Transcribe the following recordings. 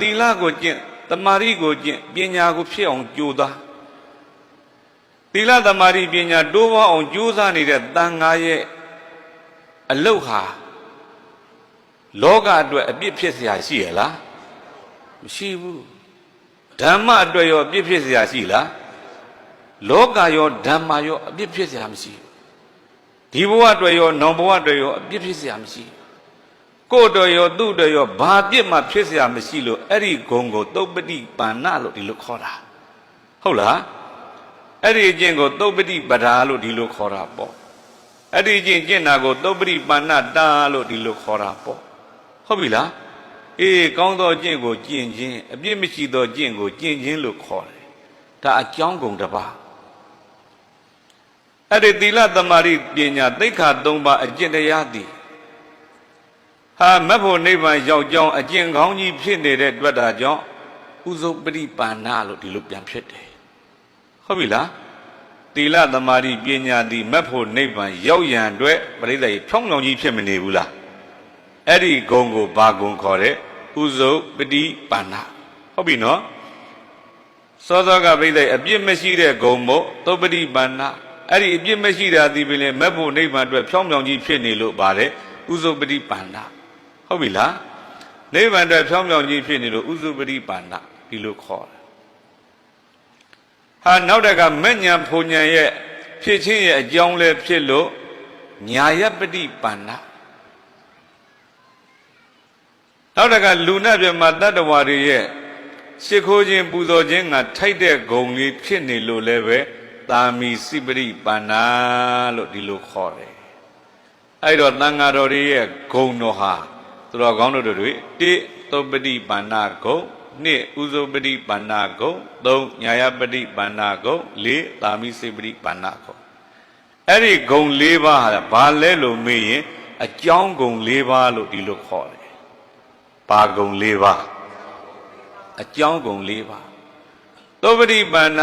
သီလကိုကျင့်တမာရီကိုကျင့်ပညာကိုဖြစ်အောင်ကြိုးစားသီလတမာရီပညာတိုးပွားအောင်ကြိုးစားနေတဲ့တန်ဃာရဲ့အလုတ်ဟာလောကအတွက်အပြစ်ဖြစ်เสียရှိရလားမရှိဘူးဓမ္မအတွက်ရောအပြစ်ဖြစ်เสียရှိလားလောကရောဓမ္မရောအပြစ်ဖြစ်เสียမရှိဘူးဒီဘဝအတွက်ရောနောင်ဘဝအတွက်ရောအပြစ်ဖြစ်เสียမရှိဘူး ကိုယ်တော်ရောသူ့တော်ရောဘာပြစ်မှဖြစ်เสียမရှိလို့အဲ့ဒီဂုံကိုသုပ္ပတိပါဏလို့ဒီလိုခေါ်တာဟုတ်လားအဲ့ဒီအကျင့်ကိုသုပ္ပတိပဒါလို့ဒီလိုခေါ်တာပေါ့အဲ့ဒီအကျင့်ကျင့်တာကိုသုပ္ပတိပါဏတာလို့ဒီလိုခေါ်တာပေါ့ဟုတ်ပြီလားအေးကောင်းသောအကျင့်ကိုကျင့်ခြင်းအပြစ်မရှိသောအကျင့်ကိုကျင့်ခြင်းလို့ခေါ်တယ်ဒါအကြောင်းကုန်တစ်ပါးအဲ့ဒီသီလသမာဓိပညာသိက္ခာ၃ပါးအကျင့်တရားသည် ဟာမတ်ဖို့နိဗ္ဗာန်ရောက်ကြောင်းအကျင့်ကောင်းကြီးဖြစ်နေတဲ့အတွက်ဒါကြောင့်ဥဇုပတိပါဏလို့ဒီလိုပြန်ဖြစ်တယ်ဟုတ်ပြီလားသီလသမာဓိပညာသည်မတ်ဖို့နိဗ္ဗာန်ရောက်ရန်အတွက်ပရိသေဖြောင်းဖြောင်းကြီးဖြစ်မနေဘူးလားအဲ့ဒီဂုံကိုဘာဂုံခေါ်တဲ့ဥဇုပတိပါဏဟုတ်ပြီနော်စောစောကပိဋကအပြစ်မရှိတဲ့ဂုံမို့သုပတိပါဏအဲ့ဒီအပြစ်မရှိတာဒီပင်လေမတ်ဖို့နိဗ္ဗာန်အတွက်ဖြောင်းဖြောင်းကြီးဖြစ်နေလို့ပါတယ်ဥဇုပတိပါဏ ဟုတ်ပြီလားနိဗ္ဗာန်အတွက်ဖြောင်းဖြောင်းကြီးဖြစ်နေလို့ဥစုပတိပါဏဒီလိုခေါ်တယ်ဟာနောက်တကမဉ္ဇဉ်ဖုန်ဉဏ်ရဲ့ဖြစ်ချင်းရဲ့အကြောင်းလဲဖြစ်လို့ညာယပတိပါဏနောက်တကလူနာပြမတတ္တဝါတွေရဲ့ရှ िख ိုးခြင်းပူဇော်ခြင်းကထိုက်တဲ့ဂုံလေးဖြစ်နေလို့လည်းပဲတာမီစိပရိပါဏလို့ဒီလိုခေါ်တယ်အဲ့တော့တန်ဃာတော်တွေရဲ့ဂုံတော်ဟာ သူတော်ကောင်းတို့တွေတိသုပတိပါဏဂုံနှစ်ဥဇုပတိပါဏဂုံသုံးညာယပတိပါဏဂုံလေးသာမိစိပတိပါဏဂုံအဲ့ဒီဂုံ၄ပါးဟာဘာလဲလို့မေးရင်အကြောင်းဂုံ၄ပါးလို့ဒီလိုခေါ်တယ်ဘာဂုံ၄ပါးအကြောင်းဂုံ၄ပါးသုပတိပါဏ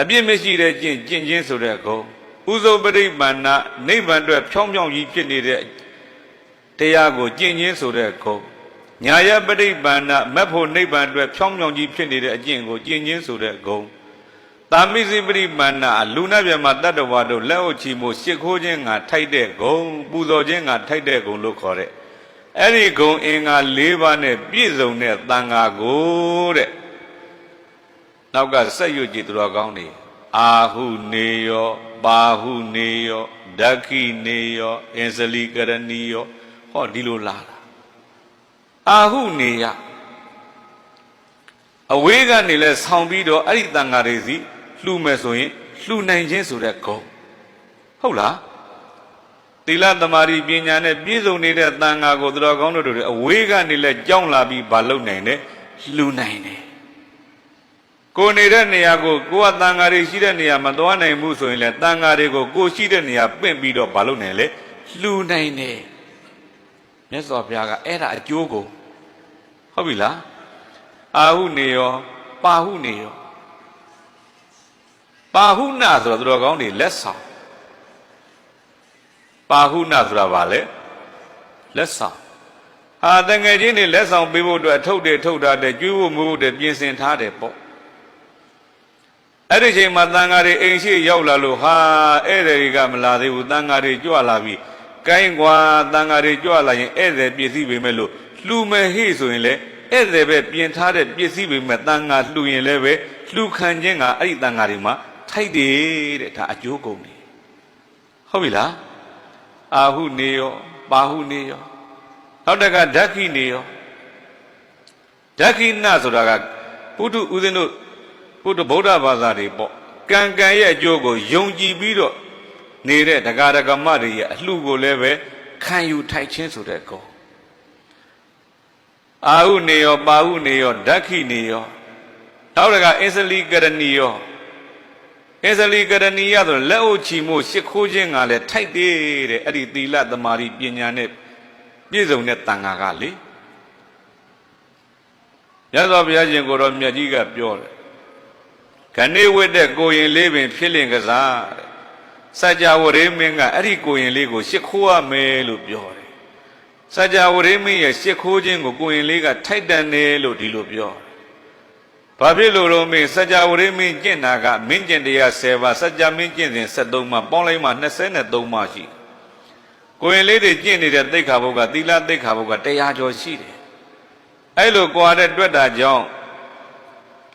အပြစ်မရှိတဲ့ကျင့်ကျင့်ချင်းဆိုတဲ့ဂုံဥဇုပတိပါဏနိဗ္ဗာန်အတွက်ဖြောင်းဖြောင်းကြီးဖြစ်နေတဲ့ တရားကိုကျင့်ချင်းဆိုတဲ့ဂုံညာယပရိပန္နမက်ဖို့နိဗ္ဗာန်အတွက်ဖြောင်းဖြောင်းကြီးဖြစ်နေတဲ့အကျင့်ကိုကျင့်ချင်းဆိုတဲ့ဂုံတာမိစိပရိပန္နလူနာပြမတတ္တဝါတို့လက်အုပ်ချီမှုရှ िख ိုးခြင်းငါထိုက်တဲ့ဂုံပူဇော်ခြင်းငါထိုက်တဲ့ဂုံလို့ခေါ်တဲ့အဲ့ဒီဂုံအင်္ဂါ၄ပါးနဲ့ပြည့်စုံတဲ့တန်ဃာကိုတဲ့နောက်ကဆက်ရွကြည်သူတော်ကောင်းနေအာဟုနေယောပါဟုနေယောဓက္ခိနေယောအင်္စလီကရဏီယော ဟောဒီလိုလာတာအာဟုနေယအဝေးကနေလဲဆောင်းပြီးတော့အဲ့ဒီတန်ဃာတွေစီလှူမယ်ဆိုရင်လှူနိုင်ခြင်းဆိုတဲ့ဂုံဟုတ်လားသီလသမารိပညာနဲ့ပြည့်စုံနေတဲ့တန်ဃာကိုသူတော်ကောင်းတို့တွေအဝေးကနေလဲကြောင်းလာပြီးမလုပ်နိုင်တယ်လှူနိုင်တယ်ကိုနေတဲ့နေရာကိုကိုကတန်ဃာတွေရှိတဲ့နေရာမသွားနိုင်ဘူးဆိုရင်လေတန်ဃာတွေကိုကိုရှိတဲ့နေရာပင့်ပြီးတော့မလုပ်နိုင်လေလှူနိုင်တယ် မြတ်စွာဘုရားကအဲ့ဒါအကျိုးကိုဟုတ်ပြီလားအာဟုနေရောပါဟုနေရောပါဟုနာဆိုတော့သူတော်ကောင်းတွေလက်ဆောင်ပါဟုနာဆိုတာဗာလေလက်ဆောင်ဟာတငယ်ချင်းတွေလက်ဆောင်ပေးဖို့အတွက်အထုတ်တယ်ထုတ်တာတယ်ကျွေးဖို့မွေးဖို့တယ်ပြင်ဆင်ထားတယ်ပေါ့အဲ့ဒီချိန်မှာတန်ဃာတွေအိမ်ရှိရောက်လာလို့ဟာဧည့်သည်တွေကမလာသေးဘူးတန်ဃာတွေကြွလာပြီ ကိုင်းကွာတန်ဃာတွေကြွလာရင်ဧည့်သည်ပစ္စည်းပေးမယ်လို့လှူမယ်ဟိဆိုရင်လေဧည့်သည်ပဲပြင်ထားတဲ့ပစ္စည်းပေးမယ်တန်ဃာလှူရင်လည်းပဲလှူခံခြင်းကအဲ့ဒီတန်ဃာတွေမှာထိုက်တယ်တဲ့ဒါအကျိုးကုန်တယ်ဟုတ်ပြီလားအာဟုနေရောပါဟုနေရောနောက်တကဓက္ခိနေရောဓက္ခိနဆိုတာကပုထုဦးဇင်းတို့ပုထုဗုဒ္ဓဘာသာတွေပေါ့ကံကံရဲ့အကျိုးကိုယုံကြည်ပြီးတော့ နေတဲ့ဒကာဒကမတွေရဲ့အလှကိုလည်းပဲခံယူထိုက်ခြင်းဆိုတဲ့ကောအာဟုနေရောပါဟုနေရောဓက္ခိနေရောနောက်တကအစ္စလီကရဏီရောအစ္စလီကရဏီရဆိုလက်အုပ်ချီမှုရှ िख ိုးခြင်းကလည်းထိုက်သေးတဲ့အဲ့ဒီသီလသမာဓိပညာနဲ့ပြည့်စုံတဲ့တန်ခါကလေရသော်ဘုရားရှင်ကိုတော်မြတ်ကြီးကပြောတယ်ခဏိဝတ်တဲ့ကိုရင်လေးပင် ဖြစ်လင်ကစားတဲ့ စัจ java ရေမင်းကအဲ့ဒီကိုရင်လေးကိုရှ िख ိုးရမယ်လို့ပြောတယ် စัจ java ရိမိရဲ့ရှစ်ခိုးခြင်းကိုကိုရင်လေးကထိုက်တန်တယ်လို့ဒီလိုပြောဘာဖြစ်လို့တော့မင်းစัจ java ရိမိကျင့်တာကမင်းကျင့်တရား10ပါးစัจ java မင်းကျင့်စဉ်73ပါးပေါင်းလိုက်မှ23ပါးရှိကိုရင်လေးတွေကျင့်နေတဲ့သိက္ခာပုဒ်ကသီလသိက္ခာပုဒ်ကတရားကျော်ရှိတယ်အဲ့လိုကြွားတဲ့တွေ့တာကြောင့်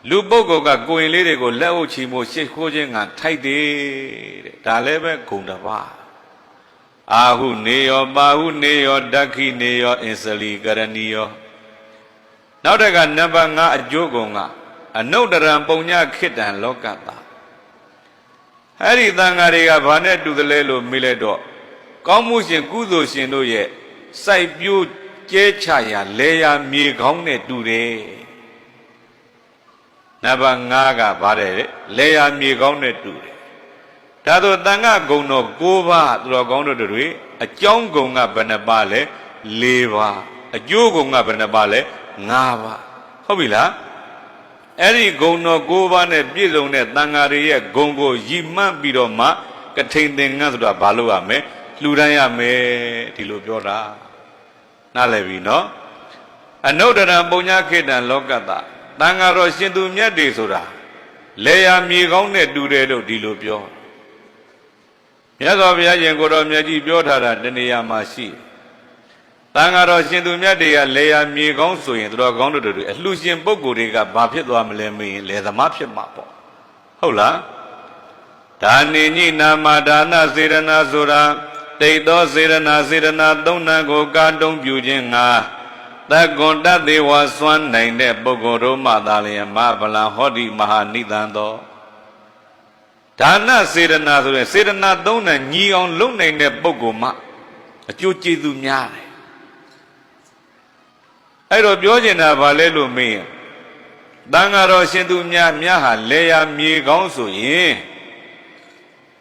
လူပုဂ္ဂိုလ်ကကိုရင်လေးတွေကိုလက်အုပ်ချီမို့ရှစ်ခိုးခြင်းကထိုက်တယ်တဲ့ဒါလည်းပဲဂုံတစ်ပါးအာဟုနေယောပါဟုနေယောဒက္ခိနေယောအင်စလီကရဏီယောနောက်တကနံပါတ်5အကျိုးကုံကအနုတ္တရံပုံညခိတံလောကတာအဲ့ဒီသံဃာတွေကဘာနဲ့တူသလဲလို့မေးလိုက်တော့ကောင်းမှုရှင်ကုသိုလ်ရှင်တို့ရဲ့စိုက်ပျိုးကျဲချရာလေယာမြေကောင်းနဲ့တူတယ် နံပါတ်5ကဗါတယ်လေယာမြေကောင်းနဲ့တူတယ်ဒါဆိုတန်ခဂုံတော်6ပါးသူတော်ကောင်းတို့တွေအကြောင်းဂုံကဘယ်နှပါလဲ4ပါးအကျိုးဂုံကဘယ်နှပါလဲ5ပါးဟုတ်ပြီလားအဲ့ဒီဂုံတော်6ပါးနဲ့ပြည့်စုံတဲ့တန်ဃာတွေရဲ့ဂုံကိုရည်မှန်းပြီးတော့မှကထိန်သင်္ကန်းဆိုတာဘာလို့ရမလဲလှူဒန်းရမယ်ဒီလိုပြောတာနားလည်ပြီနော်အနုတ္တရံပုံညာခေတံလောကတတ န်ဃာတော်ရှင်သူမြတ်တွေဆိုတာလေယာမြေကောင်းနဲ့တူတယ်လို့ဒီလိုပြောမြတ်စွာဘုရားရှင်ကိုတော်မြတ်ကြီးပြောထားတာတဏှာမှာရှိတန်ဃာတော်ရှင်သူမြတ်တွေကလေယာမြေကောင်းဆိုရင်သူတော်ကောင်းတို့တွေအလှရှင်ပုဂ္ဂိုလ်တွေကဘာဖြစ်သွားမလဲမင်းလေသမားဖြစ်မှာပေါ့ဟုတ်လားဒါနေညိနာမဒါနစေရနာဆိုတာတိတ်သောစေရနာစေရနာသုံးနှံကိုကာတုံးပြုခြင်းငါ တကွန်တသေးဝါစွမ်းနိုင်တဲ့ပုဂ္ဂိုလ်တို့မှသာလျင်မဗလံဟောတိမဟာနိသံသောဒါနစေရနာဆိုရင်စေရနာသုံးနှံညီအောင်လုပ်နိုင်တဲ့ပုဂ္ဂိုလ်မှအကျိုးကျေးဇူးများတယ်အဲ့တော့ပြောချင်တာဗာလဲလို့မေးရင်တန်ဃာတော်ရှင်သူများများဟာလေယာမြေကောင်းဆိုရင်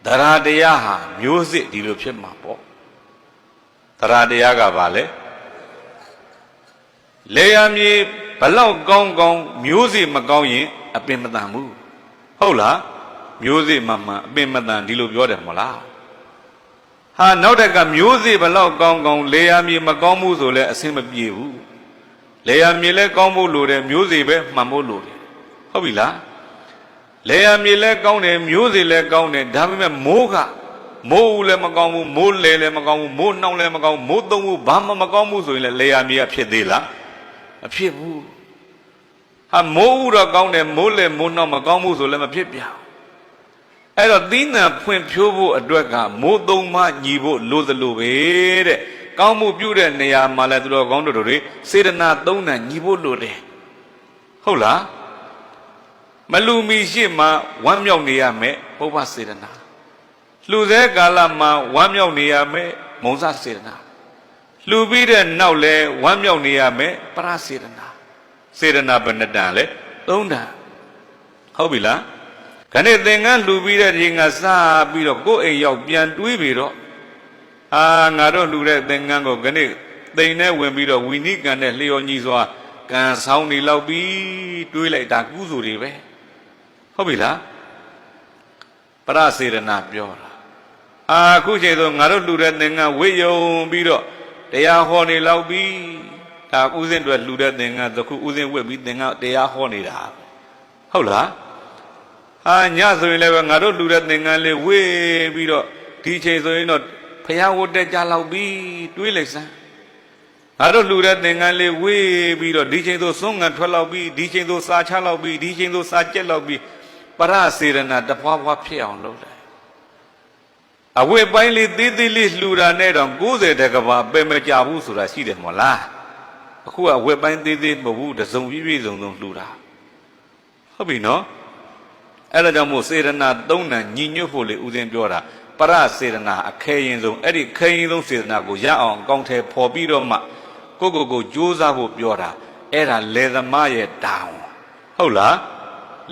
တရားတရားဟာမျိုးစစ်ဒီလိုဖြစ်မှာပေါ့တရားတရားကဘာလဲ လေယာမြေဘလောက်ကောင်းကောင်းမျိုးစစ်မကောင်းရင်အပင်မတန်ဘူးဟုတ်လားမျိုးစစ်မှမှအပင်မတန်ဒီလိုပြောတယ်မဟုတ်လားဟာနောက်တက်ကမျိုးစစ်ဘလောက်ကောင်းကောင်းလေယာမြေမကောင်းဘူးဆိုလဲအဆင်မပြေဘူးလေယာမြေလဲကောင်းဖို့လိုတယ်မျိုးစစ်ပဲမှန်ဖို့လိုတယ်ဟုတ်ပြီလားလေယာမြေလဲကောင်းတယ်မျိုးစေ့လဲကောင်းတယ်ဒါပေမဲ့မိုးကမိုးဦးလည်းမကောင်းဘူးမိုးလေလည်းမကောင်းဘူးမိုးနှောင်းလည်းမကောင်းဘူးမိုးသုံးဘူးဘာမှမကောင်းဘူးဆိုရင်လည်းလေယာမြေကဖြစ်သေးလား မဖြစ်ဘူးဟာမိုးဦးတော့ကောင်းတယ်မိုးလေမိုးနှောင်းမကောင်းဘူးဆိုလည်းမဖြစ်ပြန်အဲ့တော့သီးနှံဖွင့်ဖြိုးဖို့အတွက်ကမိုးသုံးမှညီဖို့လိုသလိုပဲတဲ့ကောင်းမှုပြုတဲ့နေရာမှာလည်းသူတော်ကောင်းတို့တွေစေတနာသုံးနှံညီဖို့လိုတယ်ဟုတ်လားမလူမီရှိမှဝမ်းမြောက်နေရမယ်ပုဗ္ဗစေတနာလှူသေးကာလမှာဝမ်းမြောက်နေရမယ်မုံစစေတနာ လှူပြီးတဲ့နောက်လဲဝမ်းမြောက်နေရမယ်ပရစေတနာစေတနာဘယ်နှတန်လဲသုံးတန်ဟုတ်ပြီလားခဏသင်္ကန်းလှူပြီးတဲ့ဒီငါစပြီးတော့ကိုယ့်အိမ်ရောက်ပြန်တွေးပြီးတော့အာငါတို့လှူတဲ့သင်္ကန်းကိုခဏသိမ်နဲ့ဝင်ပြီးတော့ဝီနိကံနဲ့လျော်ညီစွာကံဆောင်နေလောက်ပြီးတွေးလိုက်တာကုစုတွေပဲဟုတ်ပြီလားပရစေရနာပြောတာအာအခုချိန်ဆိုငါတို့လှူတဲ့သင်္ကန်းဝိယုံပြီးတော့ တရားဟောနေလောက်ပြီဒါဥစဉ်တွေလှူတဲ့သင်္ကန်းသခုဥစဉ်ဝက်ပြီးသင်္ကန်းတရားဟောနေတာဟုတ်လားအာညဆိုရင်လည်းပဲငါတို့လှူတဲ့သင်္ကန်းလေးဝေးပြီးတော့ဒီချိန်ဆိုရင်တော့ဖះဝတ်တက်ကြလောက်ပြီတွေးလိုက်စမ်းငါတို့လှူတဲ့သင်္ကန်းလေးဝေးပြီးတော့ဒီချိန်ဆိုစွန့်ငံထွက်လောက်ပြီးဒီချိန်ဆိုစာချလောက်ပြီးဒီချိန်ဆိုစာကြက်လောက်ပြီးပရစေရနာတဖွာဖွာဖြစ်အောင်လုပ်တယ် အဝတ်ပိုင်းလေးသေးသေးလေးလှူတာနဲ့တော့90တကဘာပဲမကြဘူးဆိုတာရှိတယ်မဟုတ်လားအခုကအဝတ်ပိုင်းသေးသေးမဟုတ်ဘူးတစုံပြည့်ပြည့်စုံစုံလှူတာဟုတ်ပြီနော်အဲ့ဒါကြောင့်မို့စေရနာသုံးဏညီညွတ်ဖို့လေဦးဇင်းပြောတာပရစေရနာအခဲရင်ဆုံးအဲ့ဒီခဲရင်ဆုံးစေရနာကိုရအောင်အကောင့်ထဲပေါ်ပြီးတော့မှကိုကိုကိုကြိုးစားဖို့ပြောတာအဲ့ဒါလေသမားရဲ့တောင်းဟုတ်လား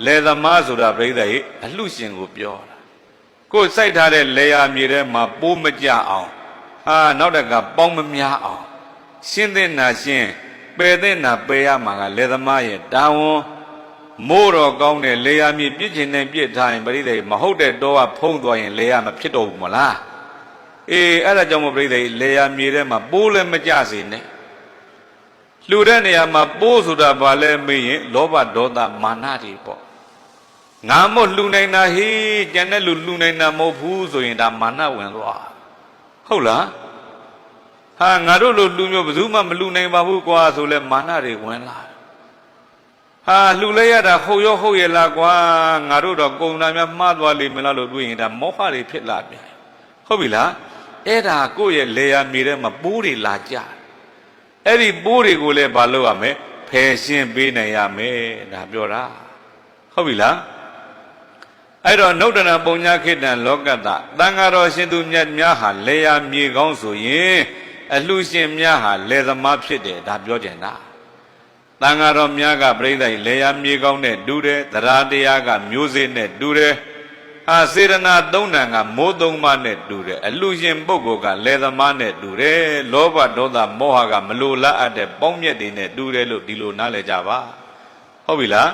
လေသမားဆိုတာပြိဿရဲ့အလှရှင်ကိုပြောတာ ကိုစိုက်ထားတဲ့လေယာမြေထဲမှာပိုးမကြအောင်ဟာနောက်တကပေါင်းမများအောင်ရှင်းတဲ့နာရှင်းပယ်တဲ့နာပယ်ရမှာကလေသမားရဲ့တာဝန်မိုးတော်ကောင်းတဲ့လေယာမြေပြစ်ချင်တဲ့ပြစ်ထားရင်ပြိဿရဲ့မဟုတ်တဲ့တော့ကဖုံးသွားရင်လေယာမဖြစ်တော့ဘူးမလားအေးအဲ့ဒါကြောင့်မို့ပြိဿလေယာမြေထဲမှာပိုးလည်းမကြစေနဲ့လှူတဲ့နေရာမှာပိုးဆိုတာဘာလဲမေးရင်လောဘဒေါသမာနတွေပေါ့ ငါမို့လှူနိုင်တာဟေးကျန်တဲ့လူလှူနိုင်တာမဟုတ်ဘူးဆိုရင်ဒါမာနဝင်သွားဟုတ်လားဟာငါတို့လိုလှူမျိုးဘယ်သူမှမလှူနိုင်ပါဘူးကွာဆိုလဲမာနတွေဝင်လာတယ်ဟာလှူလိုက်ရတာဟုတ်ရောဟုတ်ရဲ့လားကွာငါတို့တော့ကုံတာများမှားသွားလိမ့်မလားလို့တွေးရင်ဒါမောဟတွေဖြစ်လာပြန်ဟုတ်ပြီလားအဲ့ဒါကိုယ့်ရဲ့လေယာမြေထဲမှာပိုးတွေလာကြတယ်အဲ့ဒီပိုးတွေကိုလည်းမလုပ်ရမယ်ဖယ်ရှင်းပေးနိုင်ရမယ်ဒါပြောတာဟုတ်ပြီလား အဲ့တော့နုဒ္ဒနာပုံညာခိတံလောကတ္တတန်ဃာတော်ရှင်သူမြတ်များဟာလေယာမြေကောင်းဆိုရင်အလှရှင်များဟာလေသမားဖြစ်တယ်ဒါပြောကြတာတန်ဃာတော်များကပြိဿိလေယာမြေကောင်းနဲ့တူတယ်တရားတရားကမျိုးစေ့နဲ့တူတယ်ဟာစေရနာသုံးဏံကမိုးသုံးပါးနဲ့တူတယ်အလှရှင်ပုဂ္ဂိုလ်ကလေသမားနဲ့တူတယ်လောဘဒေါသမောဟကမလိုလားအပ်တဲ့ပေါင်းမြတ်တွေနဲ့တူတယ်လို့ဒီလိုနားလည်ကြပါဟုတ်ပြီလား